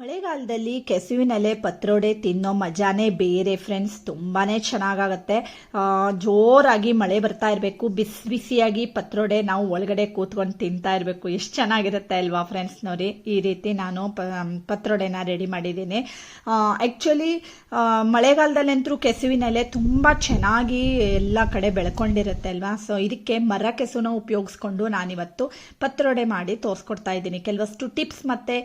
ಮಳೆಗಾಲದಲ್ಲಿ ಕೆಸುವಿನಲೆ ಪತ್ರೊಡೆ ತಿನ್ನೋ ಮಜಾನೇ ಬೇರೆ ಫ್ರೆಂಡ್ಸ್ ತುಂಬಾ ಚೆನ್ನಾಗಾಗತ್ತೆ. ಜೋರಾಗಿ ಮಳೆ ಬರ್ತಾ ಇರಬೇಕು. ಬಿಸಿ ಬಿಸಿಯಾಗಿ ಪತ್ರೊಡೆ ನಾವು ಒಳಗಡೆ ಕೂತ್ಕೊಂಡು ತಿಂತಾ ಇರಬೇಕು. ಎಷ್ಟು ಚೆನ್ನಾಗಿರುತ್ತೆ ಅಲ್ವಾ ಫ್ರೆಂಡ್ಸ್ ನೋಡಿ ಈ ರೀತಿ ನಾನು ಪತ್ರೊಡೆನ ರೆಡಿ ಮಾಡಿದ್ದೀನಿ. ಆ್ಯಕ್ಚುಲಿ ಮಳೆಗಾಲದಲ್ಲಂತೂ ಕೆಸುವಿನಲೆ ತುಂಬ ಚೆನ್ನಾಗಿ ಎಲ್ಲ ಕಡೆ ಬೆಳ್ಕೊಂಡಿರುತ್ತೆ ಅಲ್ವಾ? ಸೊ ಇದಕ್ಕೆ ಮರ ಕೆಸುನ ಉಪಯೋಗಿಸ್ಕೊಂಡು ನಾನಿವತ್ತು ಪತ್ರೊಡೆ ಮಾಡಿ ತೋರಿಸ್ಕೊಡ್ತಾ ಇದ್ದೀನಿ. ಕೆಲವಷ್ಟು ಟಿಪ್ಸ್ ಮತ್ತು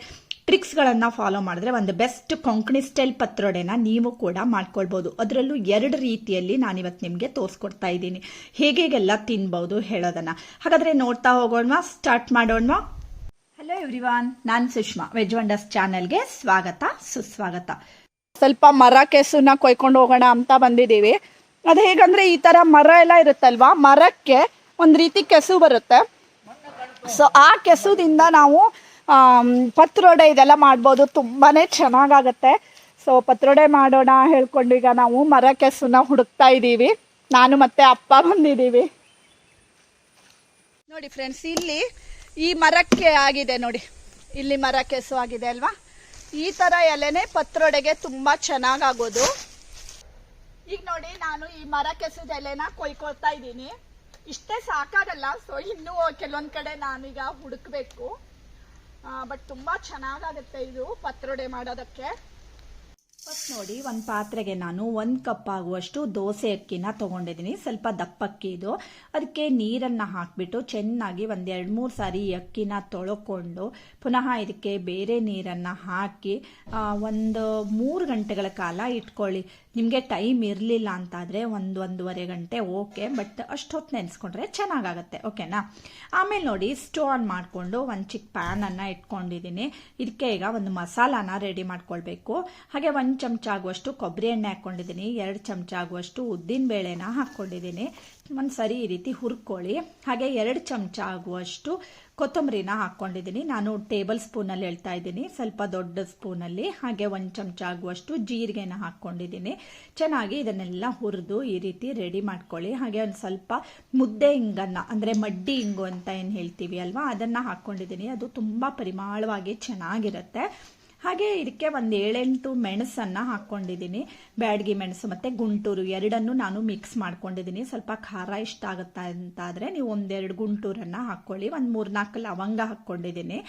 ಟ್ರಿಕ್ಸ್ಗಳನ್ನು ಫಾಲೋ ಮಾಡಿದ್ರೆ ಒಂದು ಬೆಸ್ಟ್ ಕೊಂಕಣಿ ಸ್ಟೈಲ್ ಪತ್ರೊಡೆನ ನೀವು ಕೂಡ ಮಾಡ್ಕೊಳ್ಬೋದು. ಅದರಲ್ಲೂ ಎರಡು ರೀತಿಯಲ್ಲಿ ನಾನಿವತ್ತು ನಿಮಗೆ ತೋರಿಸ್ಕೊಡ್ತಾ ಇದ್ದೀನಿ. ಹೇಗೆಲ್ಲ ತಿನ್ಬೋದು ಹೇಳೋದನ್ನ. ಹಾಗಾದರೆ ನೋಡ್ತಾ ಹೋಗೋಣ ಸ್ಟಾರ್ಟ್ ಮಾಡೋಣ ಹಲೋ ಎವ್ರಿವಾನ್ ನಾನು ಸುಷ್ಮಾ ವೆಜ್ ವಂಡರ್ಸ್ ಚಾನಲ್ಗೆ ಸ್ವಾಗತ, ಸುಸ್ವಾಗತ. ಸ್ವಲ್ಪ ಮರ ಕೆಸುನ ಕೊಯ್ಕೊಂಡು ಹೋಗೋಣ ಅಂತ ಬಂದಿದ್ದೀವಿ. ಅದು ಹೇಗಂದ್ರೆ ಈ ಥರ ಮರ ಎಲ್ಲ ಇರುತ್ತಲ್ವಾ, ಮರಕ್ಕೆ ಒಂದು ರೀತಿ ಕೆಸು ಬರುತ್ತೆ. ಸೊ ಆ ಕೆಸುದಿಂದ ನಾವು ಪತ್ರೊಡೆ ಇದೆಲ್ಲ ಮಾಡ್ಬೋದು. ತುಂಬಾ ಚೆನ್ನಾಗಾಗತ್ತೆ. ಸೊ ಪತ್ರೊಡೆ ಮಾಡೋಣ ಹೇಳ್ಕೊಂಡು ಈಗ ನಾವು ಮರ ಕೆಸನ್ನ ಹುಡುಕ್ತಾ ಇದ್ದೀವಿ. ನಾನು ಮತ್ತೆ ಅಪ್ಪ ಬಂದಿದ್ದೀವಿ. ನೋಡಿ ಫ್ರೆಂಡ್ಸ್ ಇಲ್ಲಿ ಈ ಮರಕ್ಕೆ ಆಗಿದೆ ನೋಡಿ. ಇಲ್ಲಿ ಮರ ಕೆಸು ಆಗಿದೆ ಅಲ್ವಾ? ಈ ಥರ ಎಲೆನೇ ಪತ್ರೊಡೆಗೆ ತುಂಬ ಚೆನ್ನಾಗಾಗೋದು. ಈಗ ನೋಡಿ ನಾನು ಈ ಮರ ಕೆಸದ ಎಲೆನ ಕೊಯ್ಕೊಳ್ತಾ ಇದ್ದೀನಿ. ಇಷ್ಟೇ ಸಾಕಾಗಲ್ಲ. ಸೊ ಇನ್ನೂ ಕೆಲವೊಂದ್ ಕಡೆ ನಾನೀಗ ಹುಡುಕ್ಬೇಕು. ಬಟ್ ತುಂಬಾ ಚೆನ್ನಾಗಾಗುತ್ತೆ ಇದು. ಪತ್ರೊಡೆ ಮಾಡೋದಕ್ಕೆ. ಫಸ್ಟ್ ನೋಡಿ, ಒಂದು ಪಾತ್ರೆಗೆ ನಾನು ಒಂದು ಕಪ್ ಆಗುವಷ್ಟು ದೋಸೆ ಅಕ್ಕಿನ ತಗೊಂಡಿದ್ದೀನಿ. ಸ್ವಲ್ಪ ದಪ್ಪಕ್ಕಿ ಇದು. ಅದಕ್ಕೆ ನೀರನ್ನು ಹಾಕಿಬಿಟ್ಟು ಚೆನ್ನಾಗಿ ಒಂದು ಎರಡು ಮೂರು ಸಾರಿ ಅಕ್ಕಿನ ತೊಳ್ಕೊಂಡು ಪುನಃ ಇದಕ್ಕೆ ಬೇರೆ ನೀರನ್ನು ಹಾಕಿ ಒಂದು ಮೂರು ಗಂಟೆಗಳ ಕಾಲ ಇಟ್ಕೊಳ್ಳಿ. ನಿಮಗೆ ಟೈಮ್ ಇರಲಿಲ್ಲ ಅಂತಾದರೆ ಒಂದು ಒಂದೂವರೆ ಗಂಟೆ ಓಕೆ, ಬಟ್ ಅಷ್ಟೊತ್ತು ನೆನೆಸ್ಕೊಂಡ್ರೆ ಚೆನ್ನಾಗಾಗತ್ತೆ, ಓಕೆನಾ? ಆಮೇಲೆ ನೋಡಿ ಸ್ಟವ್ ಆನ್ ಮಾಡಿಕೊಂಡು ಒಂದು ಚಿಕ್ಕ ಪ್ಯಾನನ್ನು ಇಟ್ಕೊಂಡಿದ್ದೀನಿ. ಇದಕ್ಕೆ ಈಗ ಒಂದು ಮಸಾಲಾನ ರೆಡಿ ಮಾಡ್ಕೊಳ್ಬೇಕು. ಹಾಗೆ ಒಂದು ಚಮಚ ಆಗುವಷ್ಟು ಕೊಬ್ಬರಿ ಎಣ್ಣೆ ಹಾಕ್ಕೊಂಡಿದ್ದೀನಿ ಎರಡು ಚಮಚ ಆಗುವಷ್ಟು ಉದ್ದಿನ ಬೇಳೆನ ಹಾಕ್ಕೊಂಡಿದ್ದೀನಿ ಒಂದು ಸರಿ ಈ ರೀತಿ ಹುರ್ಕೊಳ್ಳಿ. ಹಾಗೆ ಎರಡು ಚಮಚ ಆಗುವಷ್ಟು ಕೊತ್ತಂಬರಿನ ಹಾಕ್ಕೊಂಡಿದ್ದೀನಿ ನಾನು ಟೇಬಲ್ ಸ್ಪೂನಲ್ಲಿ ಹೇಳ್ತಾ ಇದ್ದೀನಿ, ಸ್ವಲ್ಪ ದೊಡ್ಡ ಸ್ಪೂನಲ್ಲಿ. ಹಾಗೆ ಒಂದು ಚಮಚ ಆಗುವಷ್ಟು ಜೀರಿಗೆನ ಹಾಕ್ಕೊಂಡಿದ್ದೀನಿ ಚೆನ್ನಾಗಿ ಇದನ್ನೆಲ್ಲ ಹುರಿದು ಈ ರೀತಿ ರೆಡಿ ಮಾಡ್ಕೊಳ್ಳಿ. ಹಾಗೆ ಒಂದು ಸ್ವಲ್ಪ ಮುದ್ದೆ ಹಿಂಗನ್ನು ಅಂದರೆ ಮಡ್ಡಿ ಹಿಂಗು ಅಂತ ಏನು ಹೇಳ್ತೀವಿ ಅಲ್ವಾ, ಅದನ್ನು ಹಾಕ್ಕೊಂಡಿದ್ದೀನಿ ಅದು ತುಂಬ ಪರಿಮಾಳವಾಗಿ ಚೆನ್ನಾಗಿರುತ್ತೆ. ಹಾಗೆ ಇದಕ್ಕೆ ಒಂದು ಏಳೆಂಟು ಮೆಣಸನ್ನು ಹಾಕ್ಕೊಂಡಿದ್ದೀನಿ ಬ್ಯಾಡ್ಗಿ ಮೆಣಸು ಮತ್ತು ಗುಂಟೂರು ಎರಡನ್ನು ನಾನು ಮಿಕ್ಸ್ ಮಾಡ್ಕೊಂಡಿದ್ದೀನಿ. ಸ್ವಲ್ಪ ಖಾರ ಇಷ್ಟ ಆಗುತ್ತಾ ಅಂತಾದರೆ ನೀವು ಒಂದೆರಡು ಗುಂಟೂರನ್ನು ಹಾಕ್ಕೊಳ್ಳಿ ಒಂದು ಮೂರ್ನಾಲ್ಕು ಲವಂಗ ಹಾಕ್ಕೊಂಡಿದ್ದೀನಿ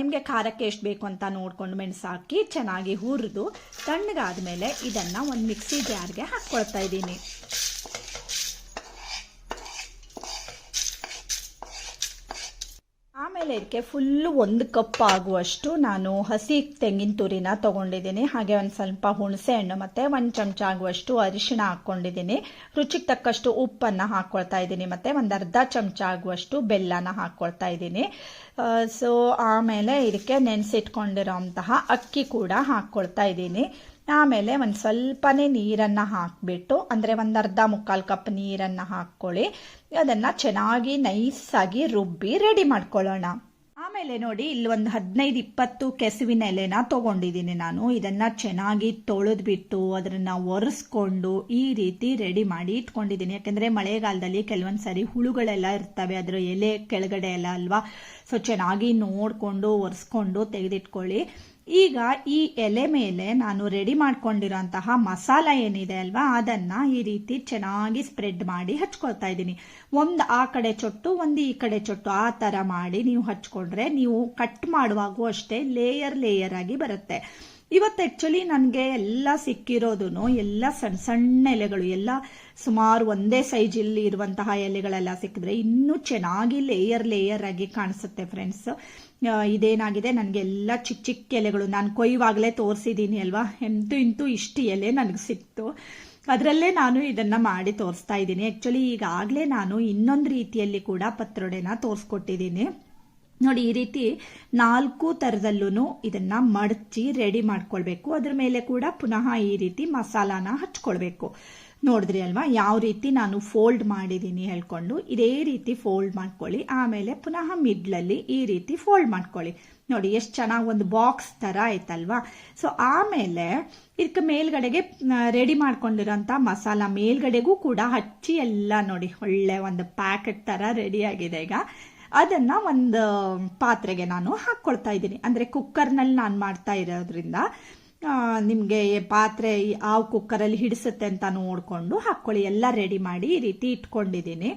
ನಿಮಗೆ ಖಾರಕ್ಕೆ ಎಷ್ಟು ಬೇಕು ಅಂತ ನೋಡ್ಕೊಂಡು ಮೆಣಸು ಹಾಕಿ ಚೆನ್ನಾಗಿ ಹುರಿದು ತಣ್ಣಗಾದ್ಮೇಲೆ ಇದನ್ನು ಒಂದು ಮಿಕ್ಸಿ ಜಾರ್ಗೆ ಹಾಕ್ಕೊಳ್ತಾ ಇದ್ದೀನಿ. ಇದಕ್ಕೆ ಫುಲ್ಲು ಒಂದು ಕಪ್ ಆಗುವಷ್ಟು ನಾನು ಹಸಿ ತೆಂಗಿನ ತುರಿನ ತೊಗೊಂಡಿದ್ದೀನಿ. ಹಾಗೆ ಒಂದು ಸ್ವಲ್ಪ ಹುಣಸೆ ಹಣ್ಣು ಮತ್ತು ಒಂದು ಚಮಚ ಆಗುವಷ್ಟು ಅರಿಶಿಣ ಹಾಕ್ಕೊಂಡಿದ್ದೀನಿ ರುಚಿಗೆ ತಕ್ಕಷ್ಟು ಉಪ್ಪನ್ನು ಹಾಕ್ಕೊಳ್ತಾ ಇದ್ದೀನಿ ಮತ್ತು ಒಂದು ಅರ್ಧ ಚಮಚ ಆಗುವಷ್ಟು ಬೆಲ್ಲನ ಹಾಕ್ಕೊಳ್ತಾ ಇದ್ದೀನಿ. ಸೊ ಆಮೇಲೆ ಇದಕ್ಕೆ ನೆನೆಸಿಟ್ಕೊಂಡಿರೋಂತಹ ಅಕ್ಕಿ ಕೂಡ ಹಾಕ್ಕೊಳ್ತಾ ಇದ್ದೀನಿ. ಆಮೇಲೆ ಒಂದು ಸ್ವಲ್ಪನೇ ನೀರನ್ನು ಹಾಕಿಬಿಟ್ಟು, ಅಂದರೆ ಒಂದು ಅರ್ಧ ಮುಕ್ಕಾಲು ಕಪ್ ನೀರನ್ನು ಹಾಕ್ಕೊಳ್ಳಿ. ಅದನ್ನು ಚೆನ್ನಾಗಿ ನೈಸಾಗಿ ರುಬ್ಬಿ ರೆಡಿ ಮಾಡ್ಕೊಳ್ಳೋಣ. ಆಮೇಲೆ ನೋಡಿ, ಇಲ್ಲಿ ಒಂದು ಹದಿನೈದು ಇಪ್ಪತ್ತು ಕೆಸುವಿನ ಎಲೆನ ತೊಗೊಂಡಿದ್ದೀನಿ ನಾನು. ಇದನ್ನು ಚೆನ್ನಾಗಿ ತೊಳೆದ್ಬಿಟ್ಟು ಅದನ್ನು ಒರೆಸ್ಕೊಂಡು ಈ ರೀತಿ ರೆಡಿ ಮಾಡಿ ಇಟ್ಕೊಂಡಿದ್ದೀನಿ. ಯಾಕೆಂದರೆ ಮಳೆಗಾಲದಲ್ಲಿ ಕೆಲವೊಂದು ಸಾರಿ ಹುಳುಗಳೆಲ್ಲ ಇರ್ತವೆ, ಅದರ ಎಲೆ ಕೆಳಗಡೆ ಎಲ್ಲ ಅಲ್ವಾ? ಸೊ ಚೆನ್ನಾಗಿ ನೋಡಿಕೊಂಡು, ಒರೆಸ್ಕೊಂಡು ತೆಗೆದಿಟ್ಕೊಳ್ಳಿ. ಈಗ ಈ ಎಲೆ ಮೇಲೆ ನಾನು ರೆಡಿ ಮಾಡ್ಕೊಂಡಿರೋಂತಹ ಮಸಾಲ ಏನಿದೆ ಅಲ್ವಾ, ಅದನ್ನ ಈ ರೀತಿ ಚೆನ್ನಾಗಿ ಸ್ಪ್ರೆಡ್ ಮಾಡಿ ಹಚ್ಕೊಳ್ತಾ ಇದ್ದೀನಿ. ಒಂದು ಆ ಕಡೆ ಚೊಟ್ಟು, ಒಂದು ಈ ಕಡೆ ಚೊಟ್ಟು, ಆ ಥರ ಮಾಡಿ ನೀವು ಹಚ್ಕೊಂಡ್ರೆ ನೀವು ಕಟ್ ಮಾಡುವಾಗೂ ಅಷ್ಟೇ ಲೇಯರ್ ಲೇಯರ್ ಆಗಿ ಬರುತ್ತೆ. ಇವತ್ತು ಆ್ಯಕ್ಚುಲಿ ನನಗೆ ಎಲ್ಲ ಸಿಕ್ಕಿರೋದು ಎಲ್ಲ ಸಣ್ಣ ಸಣ್ಣ ಎಲೆಗಳು, ಎಲ್ಲ ಸುಮಾರು ಒಂದೇ ಸೈಜಲ್ಲಿ ಇರುವಂತಹ ಎಲೆಗಳೆಲ್ಲ ಸಿಕ್ಕಿದ್ರೆ ಇನ್ನೂ ಚೆನ್ನಾಗಿ ಲೇಯರ್ ಲೇಯರ್ ಆಗಿ ಕಾಣಿಸುತ್ತೆ ಫ್ರೆಂಡ್ಸ್ ಇದೇನಾಗಿದೆ? ನನಗೆ ಎಲ್ಲ ಚಿಕ್ಕ ಚಿಕ್ಕ ಎಲೆಗಳು. ನಾನು ಕೊಯ್ಯುವಾಗಲೇ ತೋರಿಸಿದ್ದೀನಿ ಅಲ್ವಾ? ಎಂತೂ ಇಂತೂ ಇಷ್ಟು ಎಲೆ ನನಗೆ ಸಿಕ್ತು. ಅದರಲ್ಲೇ ನಾನು ಇದನ್ನು ಮಾಡಿ ತೋರಿಸ್ತಾ ಇದ್ದೀನಿ. ಆ್ಯಕ್ಚುಲಿ ಈಗಾಗಲೇ ನಾನು ಇನ್ನೊಂದು ರೀತಿಯಲ್ಲಿ ಕೂಡ ಪತ್ರೊಡೆನ ತೋರಿಸ್ಕೊಟ್ಟಿದ್ದೀನಿ. ನೋಡಿ, ಈ ರೀತಿ ನಾಲ್ಕು ಥರದಲ್ಲೂ ಇದನ್ನ ಮಡಚಿ ರೆಡಿ ಮಾಡ್ಕೊಳ್ಬೇಕು. ಅದ್ರ ಮೇಲೆ ಕೂಡ ಪುನಃ ಈ ರೀತಿ ಮಸಾಲಾನ ಹಚ್ಕೊಳ್ಬೇಕು. ನೋಡಿದ್ರಿ ಅಲ್ವಾ? ಯಾವ ರೀತಿ ನಾನು ಫೋಲ್ಡ್ ಮಾಡಿದ್ದೀನಿ ಹೇಳ್ಕೊಂಡು ಇದೇ ರೀತಿ ಫೋಲ್ಡ್ ಮಾಡ್ಕೊಳ್ಳಿ. ಆಮೇಲೆ ಪುನಃ ಮಿಡ್ಲಲ್ಲಿ ಈ ರೀತಿ ಫೋಲ್ಡ್ ಮಾಡ್ಕೊಳ್ಳಿ. ನೋಡಿ, ಎಷ್ಟು ಚೆನ್ನಾಗಿ ಒಂದು ಬಾಕ್ಸ್ ಥರ ಆಯ್ತಲ್ವಾ? ಸೊ ಆಮೇಲೆ ಇದಕ್ಕೆ ಮೇಲ್ಗಡೆಗೆ ರೆಡಿ ಮಾಡ್ಕೊಂಡಿರೋಂಥ ಮಸಾಲ ಮೇಲ್ಗಡೆಗೂ ಕೂಡ ಹಚ್ಚಿ ಎಲ್ಲ ನೋಡಿ, ಒಳ್ಳೆ ಒಂದು ಪ್ಯಾಕೆಟ್ ಥರ ರೆಡಿ ಆಗಿದೆ ಈಗ. ಅದನ್ನು ಒಂದು ಪಾತ್ರೆಗೆ ನಾನು ಹಾಕ್ಕೊಳ್ತಾ ಇದ್ದೀನಿ. ಅಂದರೆ ಕುಕ್ಕರ್ನಲ್ಲಿ ನಾನು ಮಾಡ್ತಾ ಇರೋದ್ರಿಂದ ನಿಮಗೆ ಪಾತ್ರೆ ಯಾವ ಕುಕ್ಕರಲ್ಲಿ ಹಿಡಿಸುತ್ತೆ ಅಂತ ನೋಡಿಕೊಂಡು ಹಾಕ್ಕೊಳ್ಳಿ ಎಲ್ಲ ರೆಡಿ ಮಾಡಿ ಈ ರೀತಿ ಇಟ್ಕೊಂಡಿದ್ದೀನಿ.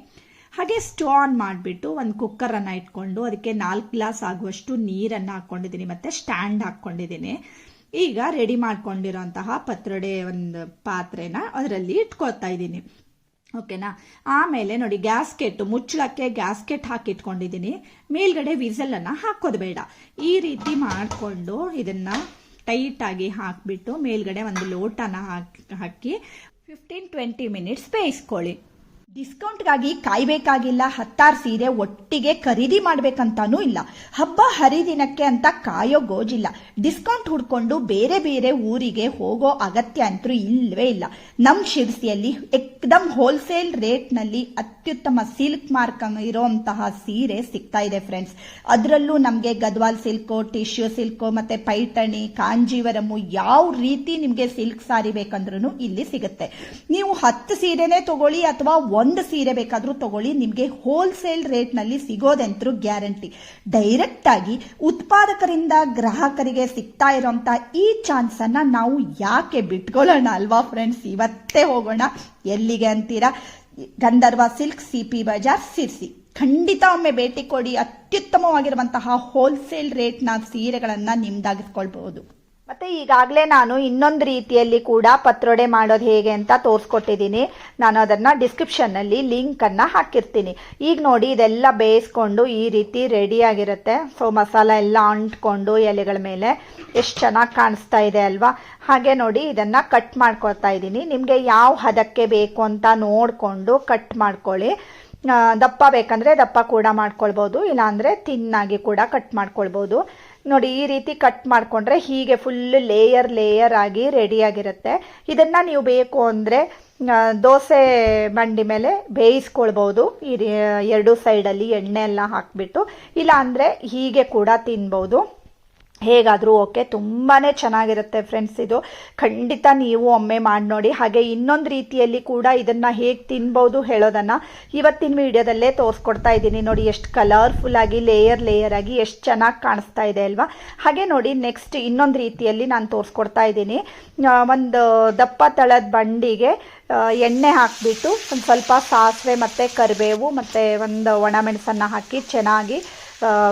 ಹಾಗೆ ಸ್ಟೋ ಆನ್ ಮಾಡಿಬಿಟ್ಟು ಒಂದು ಕುಕ್ಕರನ್ನು ಇಟ್ಕೊಂಡು ಅದಕ್ಕೆ ನಾಲ್ಕು ಗ್ಲಾಸ್ ಆಗುವಷ್ಟು ನೀರನ್ನು ಹಾಕ್ಕೊಂಡಿದ್ದೀನಿ ಮತ್ತು ಸ್ಟ್ಯಾಂಡ್ ಹಾಕ್ಕೊಂಡಿದ್ದೀನಿ ಈಗ ರೆಡಿ ಮಾಡ್ಕೊಂಡಿರೋಂತಹ ಪತ್ರೊಡೆ ಒಂದು ಪಾತ್ರೆನ ಅದರಲ್ಲಿ ಇಟ್ಕೊಳ್ತಾ ಇದ್ದೀನಿ. ಓಕೆನಾ? ಆಮೇಲೆ ನೋಡಿ ಗ್ಯಾಸ್ಕೆಟ್ ಮುಚ್ಚಳಕ್ಕೆ ಗ್ಯಾಸ್ಕೆಟ್ ಹಾಕಿ ಇಟ್ಕೊಂಡಿದ್ದೀನಿ ಮೇಲ್ಗಡೆ ವಿಸಲನ್ನು ಹಾಕೋದು ಬೇಡ. ಈ ರೀತಿ ಮಾಡಿಕೊಂಡು ಇದನ್ನ ಟೈಟಾಗಿ ಹಾಕಿಬಿಟ್ಟು ಮೇಲ್ಗಡೆ ಒಂದು ಲೋಟನ ಹಾಕಿ ಹಾಕಿ ಫಿಫ್ಟೀನ್ ಟ್ವೆಂಟಿ ಮಿನಿಟ್ಸ್ ಬೇಯಿಸ್ಕೊಳ್ಳಿ. ಡಿಸ್ಕೌಂಟ್ಗಾಗಿ ಕಾಯಬೇಕಾಗಿಲ್ಲ, ಹತ್ತಾರು ಸೀರೆ ಒಟ್ಟಿಗೆ ಖರೀದಿ ಮಾಡ್ಬೇಕಂತಾನೂ ಇಲ್ಲ. ಹಬ್ಬ ಹರಿದಿನಕ್ಕೆ ಅಂತ ಕಾಯೋ ಗೋಜಿಲ್ಲ. ಡಿಸ್ಕೌಂಟ್ ಹುಡ್ಕೊಂಡು ಬೇರೆ ಬೇರೆ ಊರಿಗೆ ಹೋಗೋ ಅಗತ್ಯ ಅಂತೂ ಇಲ್ಲವೇ ಇಲ್ಲ. ನಮ್ಮ ಶಿರ್ಸಿಯಲ್ಲಿ ಎಕ್ದಮ್ ಹೋಲ್ಸೇಲ್ ರೇಟ್ನಲ್ಲಿ ಅತ್ಯುತ್ತಮ ಸಿಲ್ಕ್ ಮಾರ್ಕ್ ಇರೋಂತಹ ಸೀರೆ ಸಿಗ್ತಾ ಇದೆ ಫ್ರೆಂಡ್ಸ್. ಅದರಲ್ಲೂ ನಮಗೆ ಗದ್ವಾಲ್ ಸಿಲ್ಕು, ಟಿಶ್ಯೂ ಸಿಲ್ಕು ಮತ್ತೆ ಪೈಠಣಿ ಕಾಂಜೀವರಮು ಯಾವ ರೀತಿ ನಿಮಗೆ ಸಿಲ್ಕ್ ಸಾರಿ ಬೇಕಂದ್ರೂ ಇಲ್ಲಿ ಸಿಗುತ್ತೆ. ನೀವು ಹತ್ತು ಸೀರೆನೇ ತಗೊಳ್ಳಿ ಅಥವಾ ಒಂದು ಸೀರೆ ಬೇಕಾದರೂ ತಗೊಳ್ಳಿ. ನಿಮಗೆ ಹೋಲ್ಸೇಲ್ ರೇಟ್ನಲ್ಲಿ ಸಿಗೋದಂತರೂ ಗ್ಯಾರಂಟಿ ಡೈರೆಕ್ಟಾಗಿ ಉತ್ಪಾದಕರಿಂದ ಗ್ರಾಹಕರಿಗೆ ಸಿಗ್ತಾ ಇರೋಂಥ ಈ ಚಾನ್ಸನ್ನು ನಾವು ಯಾಕೆ ಬಿಟ್ಕೊಳ್ಳೋಣ ಅಲ್ವಾ ಫ್ರೆಂಡ್ಸ್ ಇವತ್ತೇ ಹೋಗೋಣ. ಎಲ್ಲಿಗೆ ಅಂತೀರಾ? Gandharva silk C P Bazaar Sirsi ಖಂಡಿತ ಒಮ್ಮೆ ಭೇಟಿ ಕೊಡಿ. ಅತ್ಯುತ್ತಮವಾಗಿರುವಂತಹ ಹೋಲ್ಸೇಲ್ ರೇಟ್ನ ಸೀರೆಗಳನ್ನು ನಿಮ್ದಾಗಿಸ್ಕೊಳ್ಬಹುದು. ಮತ್ತೆ ಈಗಾಗಲೇ ನಾನು ಇನ್ನೊಂದು ರೀತಿಯಲ್ಲಿ ಕೂಡ ಪತ್ರೊಡೆ ಮಾಡೋದು ಹೇಗೆ ಅಂತ ತೋರಿಸ್ಕೊಟ್ಟಿದ್ದೀನಿ. ನಾನು ಅದನ್ನು ಡಿಸ್ಕ್ರಿಪ್ಷನ್ನಲ್ಲಿ ಲಿಂಕನ್ನು ಹಾಕಿರ್ತೀನಿ. ಈಗ ನೋಡಿ, ಇದೆಲ್ಲ ಬೇಯಿಸ್ಕೊಂಡು ಈ ರೀತಿ ರೆಡಿಯಾಗಿರುತ್ತೆ ಸೊ ಮಸಾಲ ಎಲ್ಲ ಅಂಟ್ಕೊಂಡು ಎಲೆಗಳ ಮೇಲೆ ಎಷ್ಟು ಚೆನ್ನಾಗಿ ಕಾಣಿಸ್ತಾ ಇದೆ ಅಲ್ವಾ? ಹಾಗೆ ನೋಡಿ, ಇದನ್ನು ಕಟ್ ಮಾಡ್ಕೊಳ್ತಾ ಇದ್ದೀನಿ. ನಿಮಗೆ ಯಾವ ಹದಕ್ಕೆ ಬೇಕು ಅಂತ ನೋಡಿಕೊಂಡು ಕಟ್ ಮಾಡ್ಕೊಳ್ಳಿ. ದಪ್ಪ ಬೇಕಂದರೆ ದಪ್ಪ ಕೂಡ ಮಾಡ್ಕೊಳ್ಬೋದು, ಇಲ್ಲಾಂದರೆ ತಿನ್ನಾಗಿ ಕೂಡ ಕಟ್ ಮಾಡ್ಕೊಳ್ಬೋದು. ನೋಡಿ, ಈ ರೀತಿ ಕಟ್ ಮಾಡಿಕೊಂಡ್ರೆ ಹೀಗೆ ಫುಲ್ ಲೇಯರ್ ಲೇಯರ್ ಆಗಿ ರೆಡಿಯಾಗಿರುತ್ತೆ ಇದನ್ನು ನೀವು ಬೇಕು ಅಂದರೆ ದೋಸೆ ಬಂಡಿ ಮೇಲೆ ಬೇಯಿಸ್ಕೊಳ್ಬೋದು. ಈ ಎರಡು ಸೈಡಲ್ಲಿ ಎಣ್ಣೆ ಎಲ್ಲ ಹಾಕಿಬಿಟ್ಟು ಇಲ್ಲ ಅಂದರೆ ಹೀಗೆ ಕೂಡ ತಿನ್ಬೋದು. ಹೇಗಾದರೂ ಓಕೆ ತುಂಬಾ ಚೆನ್ನಾಗಿರುತ್ತೆ ಫ್ರೆಂಡ್ಸ್ ಇದು. ಖಂಡಿತ ನೀವು ಒಮ್ಮೆ ಮಾಡಿ ನೋಡಿ. ಹಾಗೆ ಇನ್ನೊಂದು ರೀತಿಯಲ್ಲಿ ಕೂಡ ಇದನ್ನು ಹೇಗೆ ತಿನ್ಬೋದು ಹೇಳೋದನ್ನು ಇವತ್ತಿನ ವಿಡಿಯೋದಲ್ಲೇ ತೋರಿಸ್ಕೊಡ್ತಾ ಇದ್ದೀನಿ. ನೋಡಿ, ಎಷ್ಟು ಕಲರ್ಫುಲ್ ಆಗಿ ಲೇಯರ್ ಲೇಯರ್ ಆಗಿ, ಎಷ್ಟು ಚೆನ್ನಾಗಿ ಕಾಣಿಸ್ತಾ ಇದೆ ಅಲ್ವಾ? ಹಾಗೆ ನೋಡಿ ನೆಕ್ಸ್ಟ್ ಇನ್ನೊಂದು ರೀತಿಯಲ್ಲಿ ನಾನು ತೋರಿಸ್ಕೊಡ್ತಾ ಇದ್ದೀನಿ. ಒಂದು ದಪ್ಪ ತಳದ ಬಂಡಿಗೆ ಎಣ್ಣೆ ಹಾಕಿಬಿಟ್ಟು ಒಂದು ಸ್ವಲ್ಪ ಸಾಸಿವೆ ಮತ್ತು ಕರಿಬೇವು ಮತ್ತು ಒಂದು ಒಣಮೆಣಸನ್ನು ಹಾಕಿ ಚೆನ್ನಾಗಿ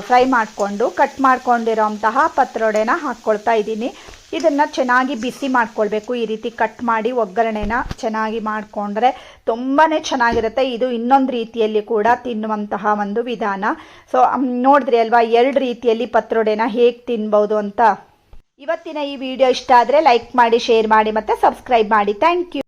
ಫ್ರೈ ಮಾಡಿಕೊಂಡು, ಕಟ್ ಮಾಡ್ಕೊಂಡಿರೋಂತಹ ಪತ್ರೊಡೆನ ಹಾಕ್ಕೊಳ್ತಾ ಇದ್ದೀನಿ. ಇದನ್ನು ಚೆನ್ನಾಗಿ ಬಿಸಿ ಮಾಡ್ಕೊಳ್ಬೇಕು. ಈ ರೀತಿ ಕಟ್ ಮಾಡಿ ಒಗ್ಗರಣೆನ ಚೆನ್ನಾಗಿ ಮಾಡಿಕೊಂಡ್ರೆ ತುಂಬಾ ಚೆನ್ನಾಗಿರುತ್ತೆ. ಇದು ಇನ್ನೊಂದು ರೀತಿಯಲ್ಲಿ ಕೂಡ ತಿನ್ನುವಂತಹ ಒಂದು ವಿಧಾನ. ಸೊ ನೋಡಿದ್ರಿ ಅಲ್ವಾ? ಎರಡು ರೀತಿಯಲ್ಲಿ ಪತ್ರೊಡೆನ ಹೇಗೆ ತಿನ್ಬೋದು ಅಂತ. ಇವತ್ತಿನ ಈ ವಿಡಿಯೋ ಇಷ್ಟ ಆದರೆ ಲೈಕ್ ಮಾಡಿ, ಶೇರ್ ಮಾಡಿ ಮತ್ತು ಸಬ್ಸ್ಕ್ರೈಬ್ ಮಾಡಿ. Thank you